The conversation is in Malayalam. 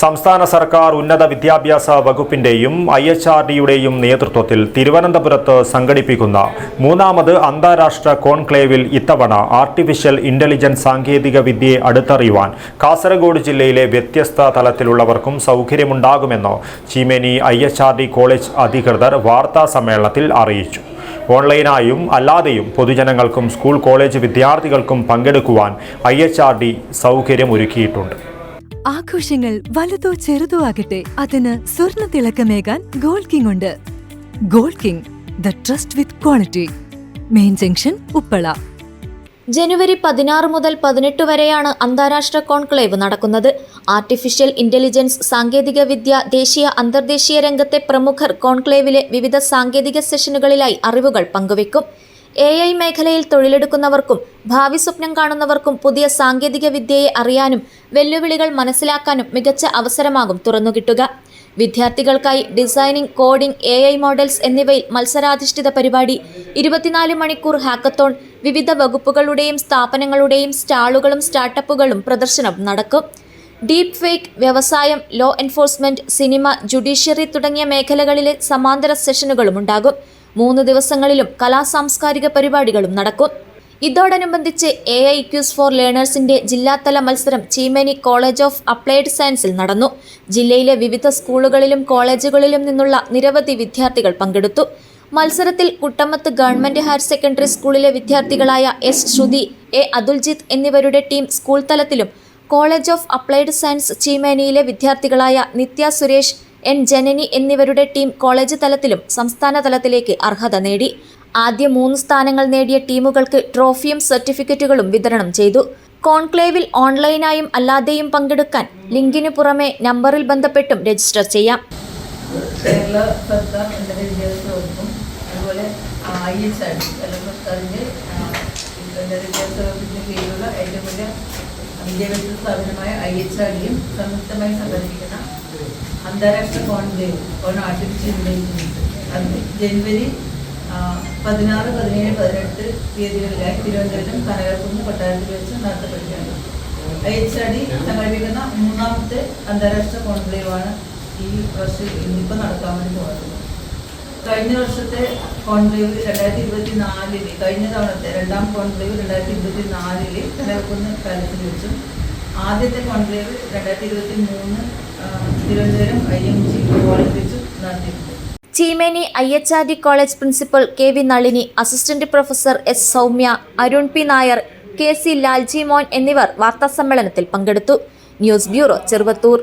സംസ്ഥാന സർക്കാർ ഉന്നത വിദ്യാഭ്യാസ വകുപ്പിന്റെയും ഐ എച്ച് ആർ ഡിയുടെയും നേതൃത്വത്തിൽ തിരുവനന്തപുരത്ത് സംഘടിപ്പിക്കുന്ന മൂന്നാമത് അന്താരാഷ്ട്ര കോൺക്ലേവിൽ ഇത്തവണ ആർട്ടിഫിഷ്യൽ ഇന്റലിജൻസ് സാങ്കേതിക വിദ്യയെ അടുത്തറിയുവാൻ കാസർഗോഡ് ജില്ലയിലെ വ്യത്യസ്ത തലത്തിലുള്ളവർക്കും സൗകര്യമുണ്ടാകുമെന്ന് Cheemeni I H R D college അധികൃതർ വാർത്താ സമ്മേളനത്തിൽ അറിയിച്ചു. ഓൺലൈനായും അല്ലാതെയും പൊതുജനങ്ങൾക്കും സ്കൂൾ കോളേജ് വിദ്യാർത്ഥികൾക്കും പങ്കെടുക്കുവാൻ ഐ സൗകര്യമൊരുക്കിയിട്ടുണ്ട്. ആഘോഷങ്ങൾ വലുതോ ചെറുതോ ആകട്ടെ അതിന് സ്വർണ തിളക്കമേകാൻ ഗോൾഡ് കിങ് ഉണ്ട്. Gold King the trust with quality. Main junction Uppala. ജനുവരി പതിനാറ് മുതൽ പതിനെട്ട് വരെയാണ് അന്താരാഷ്ട്ര കോൺക്ലേവ് നടക്കുന്നത്. ആർട്ടിഫിഷ്യൽ ഇന്റലിജൻസ് സാങ്കേതിക വിദ്യ ദേശീയ അന്തർദേശീയ രംഗത്തെ പ്രമുഖർ കോൺക്ലേവിലെ വിവിധ സാങ്കേതിക സെഷനുകളിലായി അറിവുകൾ പങ്കുവയ്ക്കും എ ഐ മേഖലയിൽ തൊഴിലെടുക്കുന്നവർക്കും ഭാവി സ്വപ്നം കാണുന്നവർക്കും പുതിയ സാങ്കേതിക വിദ്യയെ അറിയാനും വെല്ലുവിളികൾ മനസ്സിലാക്കാനും മികച്ച അവസരമാകും തുറന്നുകിട്ടുക വിദ്യാർത്ഥികൾക്കായി designing coding A I models എന്നിവയിൽ മത്സരാധിഷ്ഠിത പരിപാടി ഇരുപത്തിനാല് മണിക്കൂർ ഹാക്കത്തോൺ വിവിധ വകുപ്പുകളുടെയും സ്ഥാപനങ്ങളുടെയും സ്റ്റാളുകളും സ്റ്റാർട്ടപ്പുകളും പ്രദർശനം നടക്കും. ഡീപ് ഫേക്ക് വ്യവസായം ലോ എൻഫോഴ്സ്മെന്റ് സിനിമ ജുഡീഷ്യറി തുടങ്ങിയ മേഖലകളിലെ സമാന്തര സെഷനുകളും ഉണ്ടാകും. മൂന്ന് ദിവസങ്ങളിലും കലാസാംസ്കാരിക പരിപാടികളും നടക്കും. ഇതോടനുബന്ധിച്ച് എ ഐ ക്യൂസ് ഫോർ ലേണേഴ്സിന്റെ ജില്ലാതല മത്സരം ചീമേനി കോളേജ് ഓഫ് അപ്ലൈഡ് സയൻസിൽ നടന്നു. ജില്ലയിലെ വിവിധ സ്കൂളുകളിലും കോളേജുകളിലും നിന്നുള്ള നിരവധി വിദ്യാർത്ഥികൾ പങ്കെടുത്തു. മത്സരത്തിൽ കുട്ടമത്ത് ഗവൺമെന്റ് ഹയർ സെക്കൻഡറി സ്കൂളിലെ വിദ്യാർത്ഥികളായ എസ് ശ്രുതി എ അതുൽജിത്ത് എന്നിവരുടെ ടീം സ്കൂൾ തലത്തിലും കോളേജ് ഓഫ് അപ്ലൈഡ് സയൻസ് ചീമേനിയിലെ വിദ്യാർത്ഥികളായ നിത്യ സുരേഷ് എൻ ജനനി എന്നിവരുടെ ടീം കോളേജ് തലത്തിലും സംസ്ഥാന തലത്തിലേക്ക് അർഹത നേടി. ആദ്യ മൂന്ന് സ്ഥാനങ്ങൾ നേടിയ ടീമുകൾക്ക് ട്രോഫിയും സർട്ടിഫിക്കറ്റുകളും വിതരണം ചെയ്തു. കോൺക്ലേവിൽ ഓൺലൈനായും അല്ലാതെയും പങ്കെടുക്കാൻ ലിങ്കിനു പുറമെ നമ്പറിൽ ബന്ധപ്പെട്ടും രജിസ്റ്റർ ചെയ്യാം. കേരള സർക്കാർ ഉന്നത വിദ്യാഭ്യാസ അതുപോലെ ഐ എച്ച് ആർ കേരള സർക്കാരിന്റെ ഏറ്റവും വലിയ വിദ്യാഭ്യാസ സ്ഥാപനമായ ഐ എച്ച് ആർ ഡിയും സംയുക്തമായി സംഘടിപ്പിക്കുന്ന അന്താരാഷ്ട്ര കോൺക്ലേവ് ഓൺ ആർട്ടിഫിഷ്യൽ ഇന്റലിജൻസ് അത് ജനുവരി പതിനാറ് പതിനേഴ് പതിനെട്ട് തീയതികളിലായി തിരുവനന്തപുരം കനകക്കുന്ന് കൊട്ടാരത്തിൽ വെച്ച് നടത്തപ്പെടുകയാണ്. എച്ച് ഡി സംഘടിപ്പിക്കുന്ന മൂന്നാമത്തെ അന്താരാഷ്ട്ര കോൺക്ലേവാണ് ഈ വർഷം ഇന്നിപ്പോൾ നടക്കാൻ വേണ്ടി പോകുന്നത്. കഴിഞ്ഞ വർഷത്തെ കോൺക്ലേവ് രണ്ടായിരത്തി ഇരുപത്തി നാലിൽ കഴിഞ്ഞ തവണത്തെ രണ്ടാം കോൺക്ലേവ് രണ്ടായിരത്തി ഇരുപത്തി നാലിൽ കനകക്കുന്ന് കാലത്തിൽ വെച്ചും ആദ്യത്തെ കോൺക്ലേവ് രണ്ടായിരത്തി ഇരുപത്തി മൂന്ന് Thiruvananthapuram I M G college വെച്ച് നടത്തിയിട്ടുണ്ട്. Cheemeni I H R D college principal K V Nalini assistant professor S Soumya Arun P Nair K C Laljimon എന്നിവർ വാർത്താസമ്മേളനത്തിൽ പങ്കെടുത്തു. News bureau Cheruvathur.